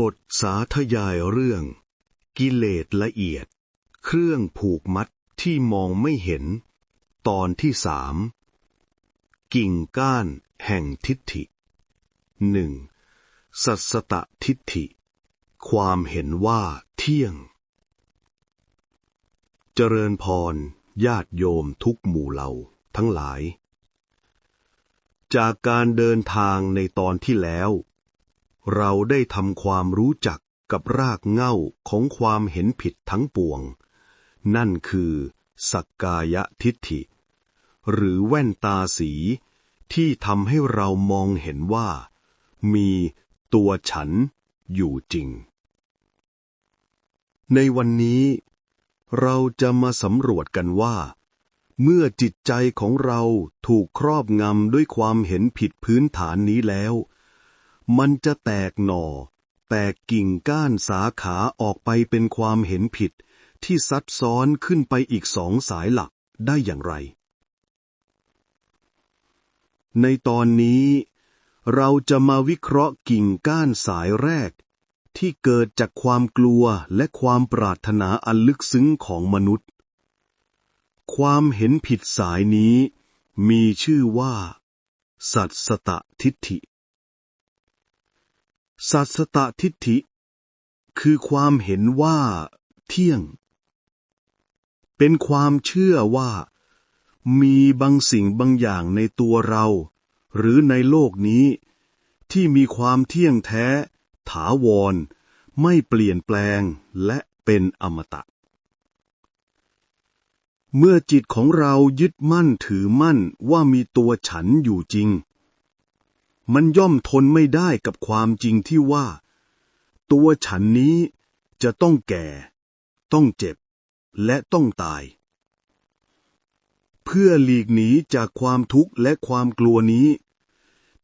บทสาธยายเรื่อง กิเลสละเอียด เครื่องผูกมัดที่มองไม่เห็น ตอนที่สามกิ่งก้านแห่งทิฏฐิหนึ่งสัสตะทิฏฐิ ความเห็นว่าเที่ยง เจริญพรญาติโยมทุกหมู่เหล่าทั้งหลาย จากการเดินทางในตอนที่แล้ว เราได้ทำความรู้จักกับรากเหง้าของความเห็นผิดทั้งปวง นั่นคือ สักกายทิฏฐิ หรือแว่นตาสีที่ทำให้เรามองเห็นว่า มีตัวฉันอยู่จริง ในวันนี้ เราจะมาสำรวจกันว่า เมื่อจิตใจของเราถูกครอบงำด้วยความเห็นผิดพื้นฐานนี้แล้ว มันจะแตกหน่อ แตกกิ่งก้านสาขาออกไปเป็นความเห็นผิด ที่ซับซ้อนขึ้นไปอีกสองสายหลักได้อย่างไร ในตอนนี้ เราจะมาวิเคราะห์กิ่งก้านสายแรก ที่เกิดจากความกลัวและความปรารถนาอันลึกซึ้งของมนุษย์ ความเห็นผิดสายนี้มีชื่อว่า สัตสตทิฏฐิ สัตสตทิฏฐิ คือความเห็นว่า เที่ยง เป็นความเชื่อว่า มีบางสิ่งบางอย่างในตัวเรา หรือในโลกนี้ ที่มีความเที่ยงแท้ ถาวร ไม่เปลี่ยนแปลงและเป็นอมตะ เมื่อจิตของเรายึดมั่นถือมั่นว่ามีตัวฉันอยู่จริง มันย่อมทนไม่ได้กับความจริงที่ว่า ตัวฉันนี้จะต้องแก่ ต้องเจ็บ และต้องตาย เพื่อหลีกหนีจากความทุกข์และความกลัวนี้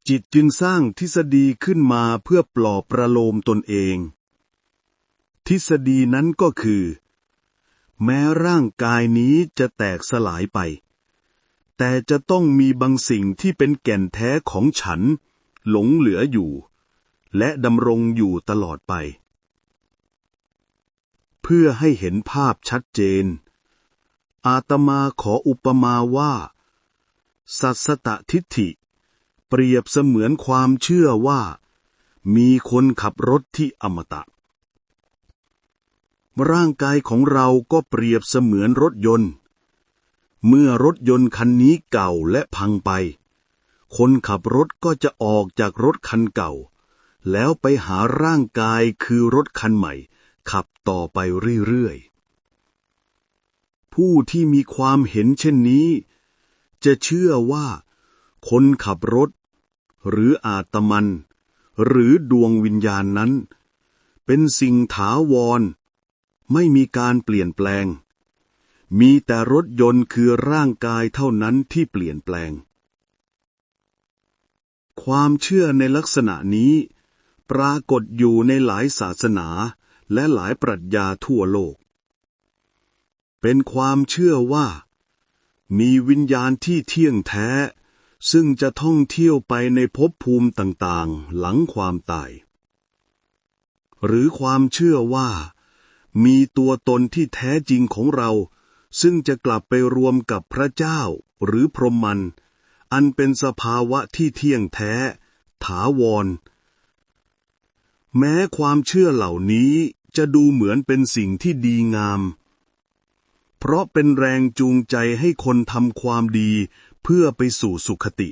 จิตจึงสร้างทฤษฎีขึ้นมาเพื่อปลอบประโลมตนเอง ทฤษฎีนั้นก็คือ แม้ร่างกายนี้จะแตกสลายไป แต่จะต้องมีบางสิ่งที่เป็นแก่นแท้ของฉัน หลงเหลืออยู่ และดำรงอยู่ตลอดไป เพื่อให้เห็นภาพชัดเจน อาตมาขออุปมาว่า สัตสตทิฏฐิ เปรียบเสมือนความเชื่อว่า มีคนขับรถที่อมตะ ร่างกายของเราก็เปรียบเสมือนรถยนต์ เมื่อรถยนต์คันนี้เก่าและพังไป คนขับรถก็จะออกจากรถคันเก่า แล้วไปหาร่างกายคือรถคันใหม่ ขับต่อไปเรื่อยๆ ผู้ที่มีความเห็นเช่นนี้ จะเชื่อว่า คนขับรถ หรืออาตมัน หรือดวงวิญญาณนั้น เป็นสิ่งถาวร ไม่มีการเปลี่ยนแปลง มีแต่รถยนต์คือร่างกายเท่านั้นที่เปลี่ยนแปลง ความเชื่อในลักษณะนี้ ปรากฏอยู่ในหลายศาสนาและหลายปรัชญาทั่วโลก เป็นความเชื่อว่า มีวิญญาณที่เที่ยงแท้ ซึ่งจะท่องเที่ยวไปในภพภูมิต่างๆ หลังความตาย หรือความเชื่อว่า มีตัวตนที่แท้จริงของเรา ซึ่งจะกลับไปรวมกับพระเจ้าหรือพรหมมัน อันเป็นสภาวะที่เที่ยงแท้ ถาวร แม้ความเชื่อเหล่านี้จะดูเหมือนเป็นสิ่งที่ดีงาม เพราะเป็นแรงจูงใจให้คนทำความดีเพื่อไปสู่สุขติ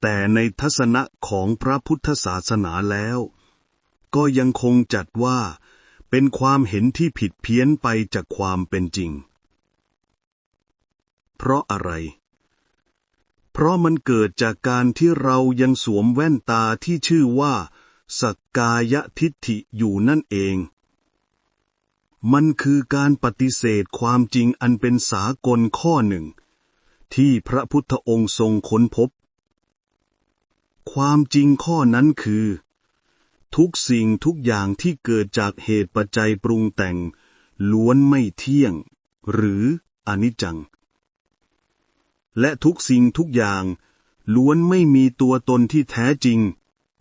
แต่ในทัศนะของพระพุทธศาสนาแล้ว ก็ยังคงจัดว่า เป็นความเห็นที่ผิดเพี้ยนไปจากความเป็นจริง เพราะอะไร เพราะมันเกิดจากการที่เรายังสวมแว่นตาที่ชื่อว่า สักกายทิฏฐิอยู่นั่นเอง มันคือการปฏิเสธความจริงอันเป็นสากลข้อหนึ่ง ที่พระพุทธองค์ทรงค้นพบ ความจริงข้อนั้นคือ ทุกสิ่งทุกอย่างที่เกิดจากเหตุปัจจัยปรุงแต่ง ล้วนไม่เที่ยง หรืออนิจจัง และทุกสิ่งทุกอย่าง ล้วนไม่มีตัวตนที่แท้จริง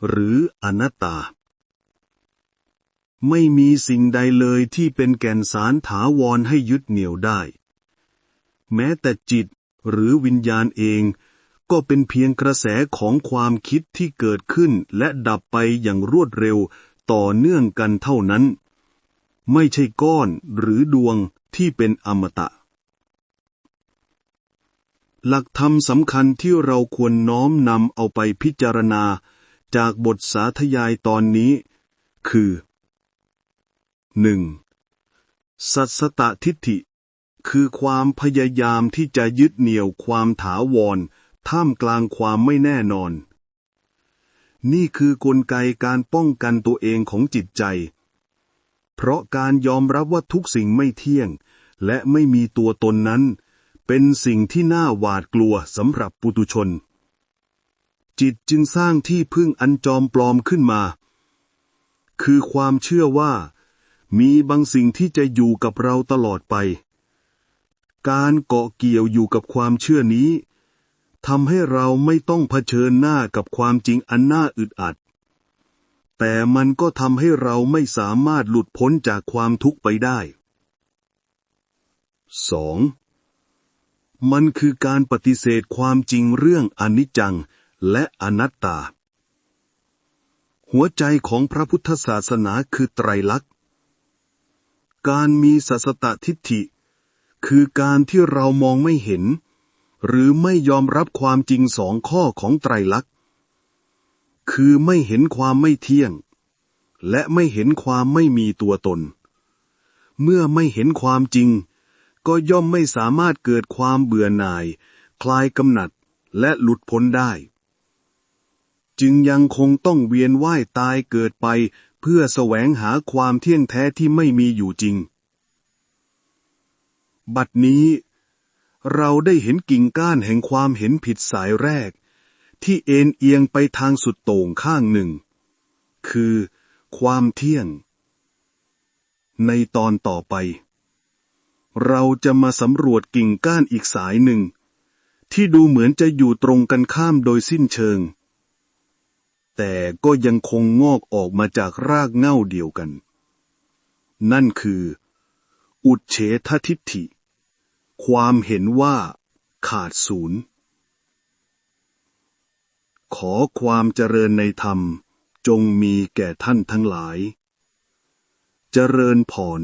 หรืออนัตตา ไม่มีสิ่งใดเลยที่เป็นแก่นสารถาวรให้ยึดเหนี่ยวได้ แม้แต่จิตหรือวิญญาณเอง ก็เป็นเพียงกระแสของความคิดที่เกิดขึ้นและดับไปอย่างรวดเร็วต่อเนื่องกันเท่านั้น ไม่ใช่ก้อนหรือดวงที่เป็นอมตะ หลักธรรมสำคัญที่เราควรน้อมนำเอาไปพิจารณาจากบทสาธยายตอนนี้ คือ 1. สัตสตทิฏฐิ คือความพยายามที่จะยึดเหนี่ยวความถาวร ท่ามกลางความไม่แน่นอน นี่คือกลไกการป้องกันตัวเองของจิตใจ เพราะการยอมรับว่าทุกสิ่งไม่เที่ยง และไม่มีตัวตนนั้น เป็นสิ่งที่น่าหวาดกลัวสำหรับปุตุชน จิตจึงสร้างที่พึ่งอันจอมปลอมขึ้นมา คือความเชื่อว่า มีบางสิ่งที่จะอยู่กับเราตลอดไป การเกาะเกี่ยวอยู่กับความเชื่อนี้ ทำให้เราไม่ต้องเผชิญหน้ากับความจริงอันน่าอึดอัด แต่มันก็ทำให้เราไม่สามารถหลุดพ้นจากความทุกข์ไปได้ 2. มันคือการปฏิเสธความจริงเรื่องอนิจจังและอนัตตา หัวใจของพระพุทธศาสนาคือไตรลักษณ์ การมีสัสตตทิฏฐิ คือการที่เรามองไม่เห็น หรือไม่ยอมรับความจริงสองข้อของไตรลักษณ์ คือไม่เห็นความไม่เที่ยง และไม่เห็นความไม่มีตัวตน เมื่อไม่เห็นความจริง ก็ย่อมไม่สามารถเกิดความเบื่อหน่าย คลายกำหนัดและหลุดพ้นได้ จึงยังคงต้องเวียนว่ายตายเกิดไปเพื่อแสวงหาความเที่ยงแท้ที่ไม่มีอยู่จริง บัดนี้ เราได้เห็นกิ่งก้านแห่งความเห็นผิดสายแรก ที่เอ็นเอียงไปทางสุดโต่งข้างหนึ่ง คือความเที่ยง ในตอนต่อไป เราจะมาสำรวจกิ่งก้านอีกสายหนึ่ง ที่ดูเหมือนจะอยู่ตรงกันข้ามโดยสิ้นเชิง แต่ก็ยังคงงอกออกมาจากรากเง้าเดียวกัน นั่นคือ อุดเฉททิฏฐิ ความเห็นว่าขาดศูนย์ ขอความเจริญในธรรมจงมีแก่ท่านทั้งหลาย เจริญผ่อน